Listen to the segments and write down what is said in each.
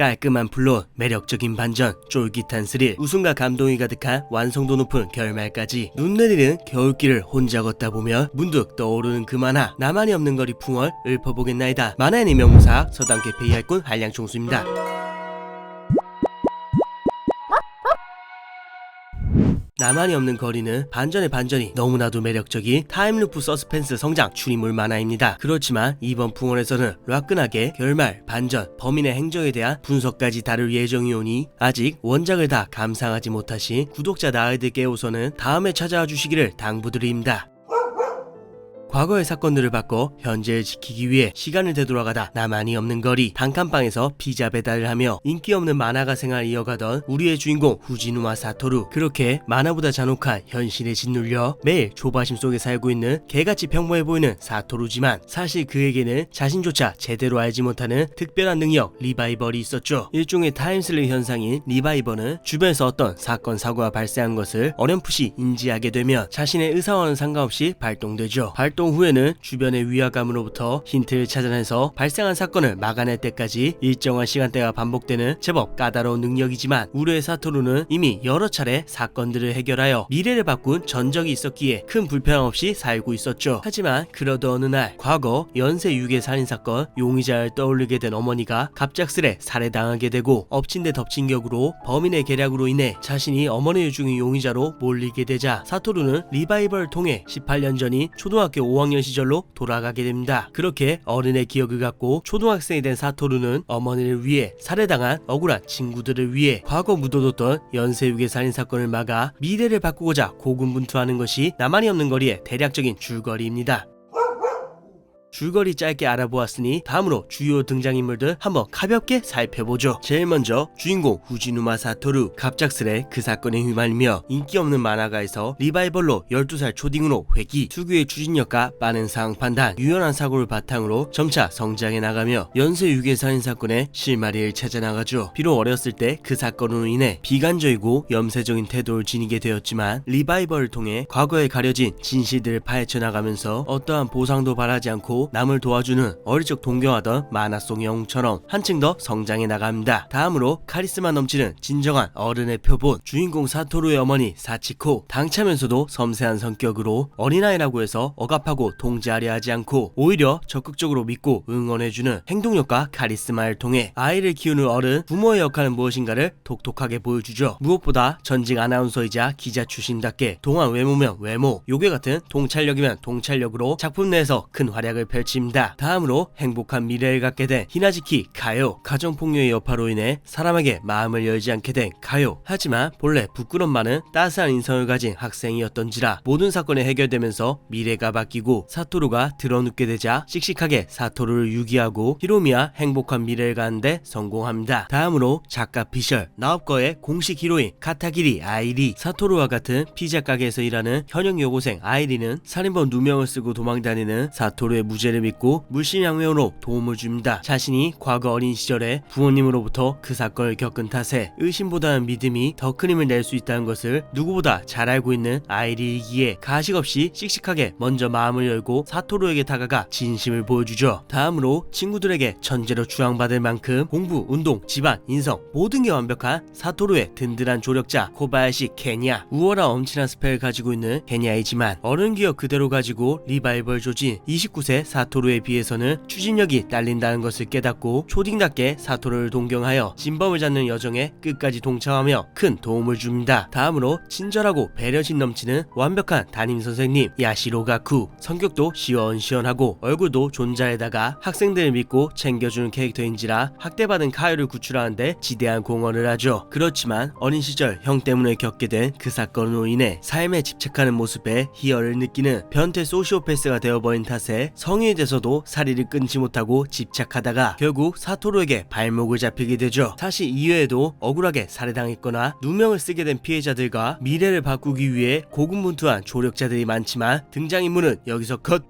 깔끔한 플롯, 매력적인 반전, 쫄깃한 스릴, 웃음과 감동이 가득한 완성도 높은 결말까지 눈 내리는 겨울길을 혼자 걷다 보면 문득 떠오르는 그 만화 나만이 없는 거리 풍월 읊어보겠나이다. 만화의 명무사 서당계 페이할꾼 한량총수입니다. 나만이 없는 거리는 반전의 반전이 너무나도 매력적인 타임루프 서스펜스 성장 추리물 만화입니다. 그렇지만 이번 풍월에서는 라끈하게 결말, 반전, 범인의 행적에 대한 분석까지 다룰 예정이오니 아직 원작을 다 감상하지 못하신 구독자 나으들께 우선은 다음에 찾아와 주시기를 당부드립니다. 과거의 사건들을 바꿔 현재를 지키기 위해 시간을 되돌아가다 나만이 없는 거리 단칸방에서 피자 배달을 하며 인기 없는 만화가 생활 이어가던 우리의 주인공 후지누와 사토루. 그렇게 만화보다 잔혹한 현실에 짓눌려 매일 조바심 속에 살고 있는 개같이 평범해 보이는 사토루지만 사실 그에게는 자신조차 제대로 알지 못하는 특별한 능력 리바이벌이 있었죠. 일종의 타임슬립 현상인 리바이벌은 주변에서 어떤 사건 사고가 발생한 것을 어렴풋이 인지하게 되면 자신의 의사와는 상관없이 발동되죠. 발동 후에는 주변의 위화감으로부터 힌트를 찾아내서 발생한 사건을 막아낼 때까지 일정한 시간대가 반복되는 제법 까다로운 능력이지만 우르의 사토루는 이미 여러 차례 사건들을 해결하여 미래를 바꾼 전적이 있었기에 큰 불편 없이 살고 있었죠. 하지만 그러던 어느 날 과거 연쇄 유괴 살인 사건 용의자를 떠올리게 된 어머니가 갑작스레 살해당하게 되고 엎친 데 덮친 격으로 범인의 계략으로 인해 자신이 어머니를 죽인 용의자로 몰리게 되자 사토루는 리바이벌을 통해 18년 전인 초등학교 5학년 시절로 돌아가게 됩니다. 그렇게 어른의 기억을 갖고 초등학생이 된 사토루는 어머니를 위해 살해당한 억울한 친구들을 위해 과거 묻어뒀던 연쇄유괴 살인 사건을 막아 미래를 바꾸고자 고군분투하는 것이 나만이 없는 거리의 대략적인 줄거리입니다. 줄거리 짧게 알아보았으니 다음으로 주요 등장인물들 한번 가볍게 살펴보죠. 제일 먼저 주인공 후지누마 사토루 갑작스레 그 사건에 휘말리며 인기 없는 만화가에서 리바이벌로 12살 초딩으로 회귀 특유의 추진력과 빠른 상황 판단 유연한 사고를 바탕으로 점차 성장해 나가며 연쇄 유괴 살인 사건의 실마리를 찾아 나가죠. 비록 어렸을 때 그 사건으로 인해 비관적이고 염세적인 태도를 지니게 되었지만 리바이벌을 통해 과거에 가려진 진실들을 파헤쳐 나가면서 어떠한 보상도 바라지 않고 남을 도와주는 어릴 적 동경하던 만화 속 영웅처럼 한층 더 성장해 나갑니다. 다음으로 카리스마 넘치는 진정한 어른의 표본 주인공 사토루의 어머니 사치코 당차면서도 섬세한 성격으로 어린아이라고 해서 억압하고 통제하려 하지 않고 오히려 적극적으로 믿고 응원해주는 행동력과 카리스마를 통해 아이를 키우는 어른 부모의 역할은 무엇인가를 독특하게 보여주죠. 무엇보다 전직 아나운서이자 기자 출신답게 동안 외모면 외모 요괴 같은 통찰력이면 통찰력으로 작품 내에서 큰 활약을 펼칩니다. 다음으로 행복한 미래를 갖게 된 히나지키 가요. 가정폭력의 여파로 인해 사람에게 마음을 열지 않게 된 가요. 하지만 본래 부끄럼 많은 따스한 인성을 가진 학생이었던지라 모든 사건이 해결되면서 미래가 바뀌고 사토루가 드러눕게 되자 씩씩하게 사토루를 유기하고 히로미와 행복한 미래를 가는데 성공합니다. 다음으로 작가 피셜, 나업거의 공식 히로인 카타기리 아이리, 사토루와 같은 피자 가게에서 일하는 현역 여고생 아이리는 살인범 누명을 쓰고 도망다니는 사토루의 무 죄를 믿고 물심양면으로 도움을 줍니다. 자신이 과거 어린 시절에 부모님으로부터 그 사건을 겪은 탓에 의심보다는 믿음이 더 큰 힘을 낼 수 있다는 것을 누구보다 잘 알고 있는 아이리이기에 가식 없이 씩씩하게 먼저 마음을 열고 사토루에게 다가가 진심을 보여주죠. 다음으로 친구들에게 천재로 추앙받을 만큼 공부, 운동, 집안, 인성 모든 게 완벽한 사토루의 든든한 조력자 코바야시 케냐 우월한 엄친한 스펙을 가지고 있는 케냐이지만 어른 기억 그대로 가지고 리바이벌 조진 29세 사토루에 비해서는 추진력이 딸린다는 것을 깨닫고 초딩답게 사토루를 동경하여 진범을 잡는 여정에 끝까지 동참하며 큰 도움을 줍니다. 다음으로 친절하고 배려심 넘치는 완벽한 담임 선생님 야시로 가쿠 성격도 시원시원하고 얼굴도 존잘에다가 학생들을 믿고 챙겨주는 캐릭터인지라 학대받은 카요를 구출하는데 지대한 공헌을 하죠. 그렇지만 어린 시절 형 때문에 겪게 된 그 사건으로 인해 삶에 집착하는 모습에 희열을 느끼는 변태 소시오패스가 되어버린 탓에 성 인이 돼서도 사리를 끊지 못하고 집착하다가 결국 사토루에게 발목을 잡히게 되죠. 사실 이외에도 억울하게 살해당했거나 누명을 쓰게 된 피해자들과 미래를 바꾸기 위해 고군분투한 조력자들이 많지만 등장인물은 여기서 컷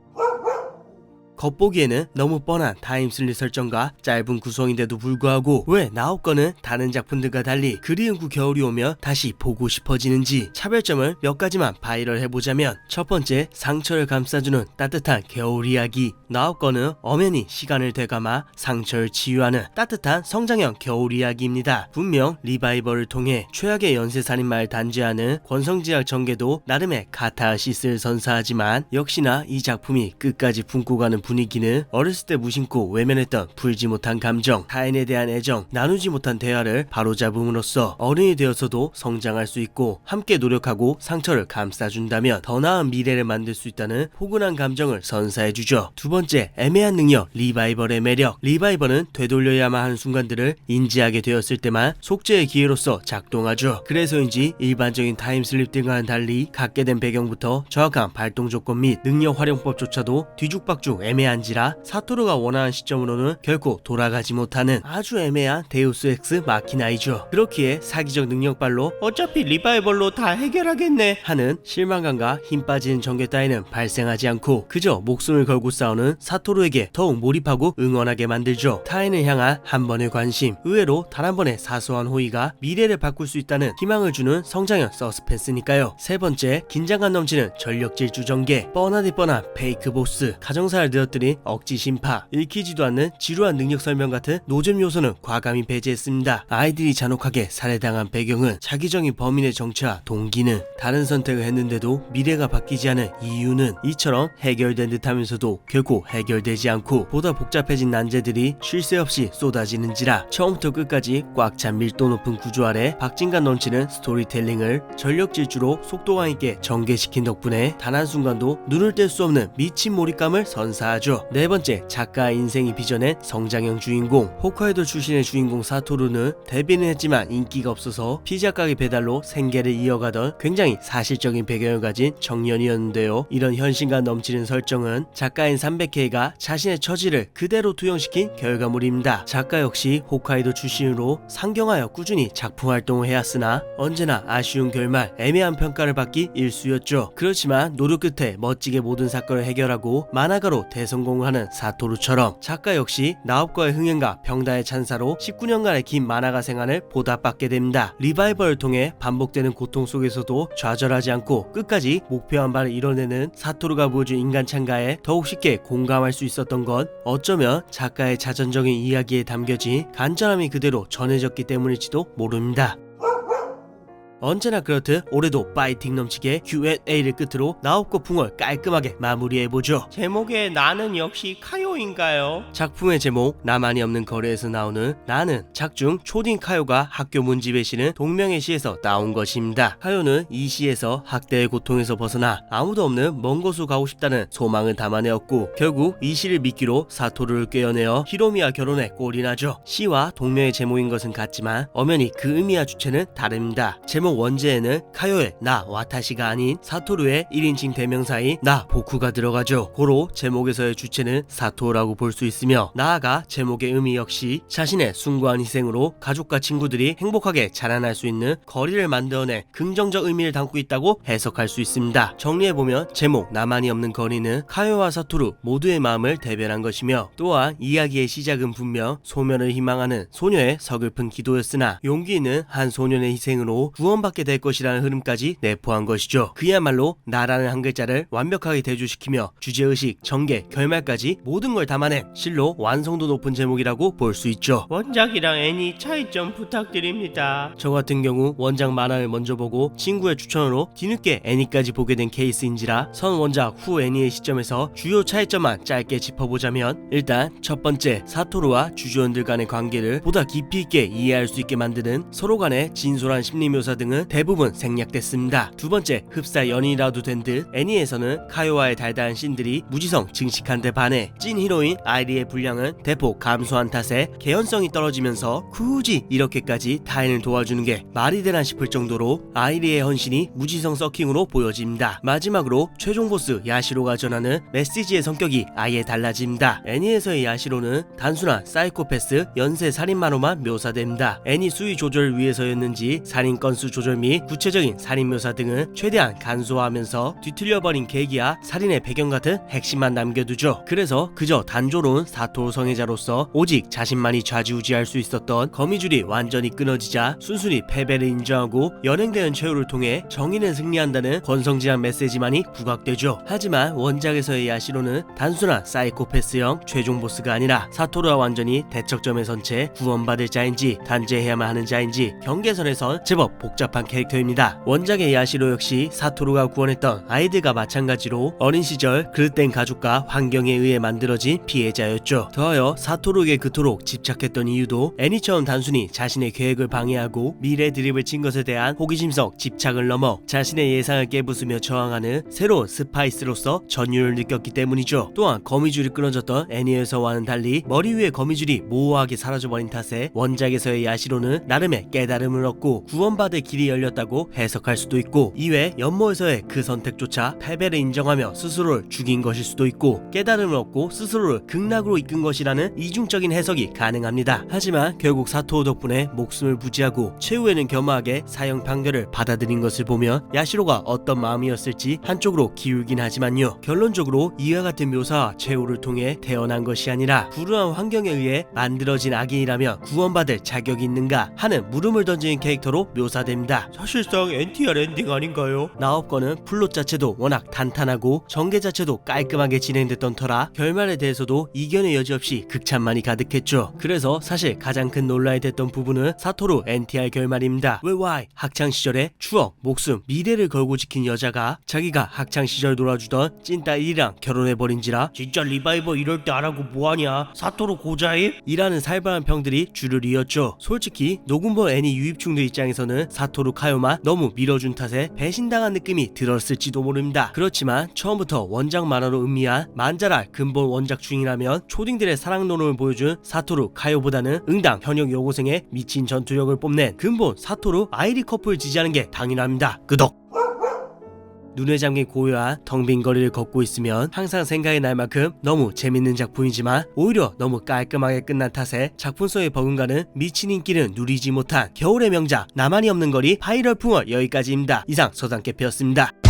겉보기에는 너무 뻔한 타임슬립 설정과 짧은 구성인데도 불구하고 왜 나옵거는 다른 작품들과 달리 그리움구 겨울이 오면 다시 보고 싶어지는지 차별점을 몇 가지만 바이럴 해보자면 첫 번째 상처를 감싸주는 따뜻한 겨울 이야기 나옵거는 엄연히 시간을 되감아 상처를 치유하는 따뜻한 성장형 겨울 이야기입니다. 분명 리바이벌을 통해 최악의 연쇄살인마를 단죄하는 권성지학 전개도 나름의 카타시스를 선사하지만 역시나 이 작품이 끝까지 품고 가는 분위기는 어렸을 때 무심코 외면했던 풀지 못한 감정, 타인에 대한 애정, 나누지 못한 대화를 바로잡음으로써 어른이 되어서도 성장할 수 있고 함께 노력하고 상처를 감싸준다면 더 나은 미래를 만들 수 있다는 포근한 감정을 선사해주죠. 두 번째, 애매한 능력, 리바이벌의 매력. 리바이벌은 되돌려야만 하는 순간들을 인지하게 되었을 때만 속죄의 기회로서 작동하죠. 그래서인지 일반적인 타임슬립들과는 달리 갖게 된 배경부터 정확한 발동 조건 및 능력 활용법조차도 뒤죽박죽 애매 한지라 사토르가 원하는 시점으로는 결코 돌아가지 못하는 아주 애매한 데우스 엑스 마키나이죠. 그렇기에 사기적 능력발로 어차피 리바이벌로 다 해결하겠네 하는 실망감과 힘 빠지는 전개 따위는 발생하지 않고 그저 목숨을 걸고 싸우는 사토르에게 더욱 몰입하고 응원하게 만들죠. 타인을 향한 한 번의 관심, 의외로 단 한 번의 사소한 호의가 미래를 바꿀 수 있다는 희망을 주는 성장형 서스펜스니까요. 세 번째, 긴장감 넘치는 전력 질주 전개, 뻔하디 뻔한 페이크 보스, 가정사를 늘 어뜨린 억지 심파, 읽히지도 않는 지루한 능력 설명 같은 노잼 요소는 과감히 배제했습니다. 아이들이 잔혹하게 살해당한 배경은 자기적인 범인의 정체와 동기는 다른 선택을 했는데도 미래가 바뀌지 않은 이유는 이처럼 해결된 듯하면서도 결코 해결되지 않고 보다 복잡해진 난제들이 쉴 새 없이 쏟아지는지라 처음부터 끝까지 꽉 찬 밀도 높은 구조 아래 박진감 넘치는 스토리텔링을 전력 질주로 속도감 있게 전개시킨 덕분에 단 한순간도 눈을 뗄 수 없는 미친 몰입감을 선사 하죠. 네 번째, 작가의 인생이 빚어낸 성장형 주인공 호카이도 출신의 주인공 사토루는 데뷔는 했지만 인기가 없어서 피자 가게 배달로 생계를 이어가던 굉장히 사실적인 배경을 가진 청년이었는데요. 이런 현실감 넘치는 설정은 작가인 300K가 자신의 처지를 그대로 투영시킨 결과물입니다. 작가 역시 홋카이도 출신으로 상경하여 꾸준히 작품 활동을 해왔으나 언제나 아쉬운 결말, 애매한 평가를 받기 일쑤였죠. 그렇지만 노력 끝에 멋지게 모든 사건을 해결하고 만화가로 대 성공을 하는 사토루처럼 작가 역시 나옵과의 흥행과 병다의 찬사로 19년간의 긴 만화가 생활을 보답받게 됩니다. 리바이벌을 통해 반복되는 고통 속에서도 좌절하지 않고 끝까지 목표한 바를 이뤄내는 사토루가 보여준 인간 참가에 더욱 쉽게 공감할 수 있었던 건 어쩌면 작가의 자전적인 이야기에 담겨진 간절함이 그대로 전해졌기 때문일지도 모릅니다. 언제나 그렇듯 올해도 파이팅 넘치게 Q&A를 끝으로 나옵고 풍을 깔끔하게 마무리해보죠. 제목에 나는 역시 카요인가요? 작품의 제목 나만이 없는 거리에서 나오는 나는 작중 초딩 카요가 학교 문집에 실은 동명의 시에서 나온 것입니다. 카요는 이 시에서 학대의 고통에서 벗어나 아무도 없는 먼 곳으로 가고 싶다는 소망을 담아내었고 결국 이 시를 미끼로 사토루를 꿰어내어 히로미와 결혼에 꼴이 나죠. 시와 동명의 제목인 것은 같지만 엄연히 그 의미와 주체는 다릅니다. 제목 원제에는 카요의 나 와타시가 아닌 사토루의 1인칭 대명사인 나 보쿠가 들어가죠. 고로 제목에서의 주체는 사토라고 볼 수 있으며 나아가 제목의 의미 역시 자신의 숭고한 희생으로 가족과 친구들이 행복하게 자라날 수 있는 거리를 만들어내 긍정적 의미를 담고 있다고 해석할 수 있습니다. 정리해보면 제목 나만이 없는 거리는 카요와 사토루 모두의 마음을 대변한 것이며 또한 이야기의 시작은 분명 소멸을 희망하는 소녀의 서글픈 기도였으나 용기 있는 한 소년의 희생으로 구원 받게 될 것이라는 흐름까지 내포한 것이죠. 그야말로 나라는 한 글자를 완벽하게 대조시키며 주제의식, 전개, 결말까지 모든 걸 담아낸 실로 완성도 높은 제목이라고 볼 수 있죠. 원작이랑 애니 차이점 부탁드립니다. 저 같은 경우 원작 만화를 먼저 보고 친구의 추천으로 뒤늦게 애니까지 보게 된 케이스인지라 선 원작 후 애니의 시점에서 주요 차이점만 짧게 짚어보자면 일단 첫 번째 사토루와 주주원들 간의 관계를 보다 깊이 있게 이해할 수 있게 만드는 서로 간의 진솔한 심리 묘사 등은 대부분 생략됐습니다. 두 번째 흡사 연인이라도 된 듯 애니에서는 카요와의 달달한 씬들이 무지성 증식한 데 반해 찐 히로인 아이리의 분량은 대폭 감소한 탓에 개연성이 떨어지면서 굳이 이렇게까지 타인을 도와주는 게 말이 되나 싶을 정도로 아이리의 헌신이 무지성 서킹으로 보여집니다. 마지막으로 최종 보스 야시로가 전하는 메시지의 성격이 아예 달라집니다. 애니에서의 야시로는 단순한 사이코패스 연쇄 살인마로만 묘사됩니다. 애니 수위 조절을 위해서였는지 살인 건수 조절 조절 및 구체적인 살인 묘사 등은 최대한 간소화하면서 뒤틀려버린 계기야 살인의 배경 같은 핵심만 남겨두죠. 그래서 그저 단조로운 사토 성애자로서 오직 자신만이 좌지우지할 수 있었던 거미줄이 완전히 끊어지자 순순히 패배를 인정하고 연행되는 최후를 통해 정의는 승리한다는 권성징악 메시지만이 부각되죠. 하지만 원작에서의 야시로는 단순한 사이코패스형 최종 보스가 아니라 사토루와 완전히 대척점에 선 채 구원받을 자인지 단죄해야만 하는 자인지 경계선에선 제법 복잡 한 캐릭터입니다. 원작의 야시로 역시 사토루가 구원했던 아이들과 마찬가지로 어린 시절 그릇된 가족과 환경에 의해 만들어진 피해자였죠. 더하여 사토루에게 그토록 집착했던 이유도 애니처럼 단순히 자신의 계획을 방해하고 미래 드립을 친 것에 대한 호기심성 집착을 넘어 자신의 예상을 깨부수며 저항하는 새로운 스파이스로서 전율을 느꼈기 때문이죠. 또한 거미줄이 끊어졌던 애니에서와는 달리 머리 위에 거미줄이 모호하게 사라져버린 탓에 원작에서의 야시로는 나름의 깨달음을 얻고 구원받을 길이 열렸다고 해석할 수도 있고 이외 연모에서의 그 선택조차 패배를 인정하며 스스로를 죽인 것일 수도 있고 깨달음을 얻고 스스로를 극락으로 이끈 것이라는 이중적인 해석이 가능합니다. 하지만 결국 사토 덕분에 목숨을 부지하고 최후에는 겸허하게 사형 판결을 받아들인 것을 보면 야시로가 어떤 마음이었을지 한쪽으로 기울긴 하지만요. 결론적으로 이와 같은 묘사와 최후를 통해 태어난 것이 아니라 불우한 환경에 의해 만들어진 악인이라면 구원받을 자격이 있는가 하는 물음을 던지는 캐릭터로 묘사됩니다. 사실상 NTR 엔딩 아닌가요? 나옵건은 플롯 자체도 워낙 탄탄하고 전개 자체도 깔끔하게 진행됐던 터라 결말에 대해서도 이견의 여지 없이 극찬만이 가득했죠. 그래서 사실 가장 큰 논란이 됐던 부분은 사토루 NTR 결말입니다. 왜 why? 학창 시절의 추억, 목숨, 미래를 걸고 지킨 여자가 자기가 학창 시절 놀아주던 찐따 1이랑 결혼해버린지라 진짜 리바이버 이럴 때 안 하고 뭐하냐? 사토루 고자임? 이라는 살벌한 평들이 줄을 이었죠. 솔직히 녹음본 애니 유입충들 입장에서는 사토 루 카요마 너무 밀어준 탓에 배신당한 느낌이 들었을지도 모릅니다. 그렇지만 처음부터 원작 만화로 음미한 만자랄 근본 원작 중이라면 초딩들의 사랑 노름을 보여준 사토루 카요보다는 응당 현역 여고생의 미친 전투력을 뽐낸 근본 사토루 아이리 커플 지지하는 게 당연합니다. 끄덕! 눈에 잠긴 고요한 텅 빈 거리를 걷고 있으면 항상 생각이 날 만큼 너무 재밌는 작품이지만 오히려 너무 깔끔하게 끝난 탓에 작품성의 버금가는 미친 인기는 누리지 못한 겨울의 명작 나만이 없는 거리 파이럴 풍월 여기까지입니다. 이상 서당캐피였습니다.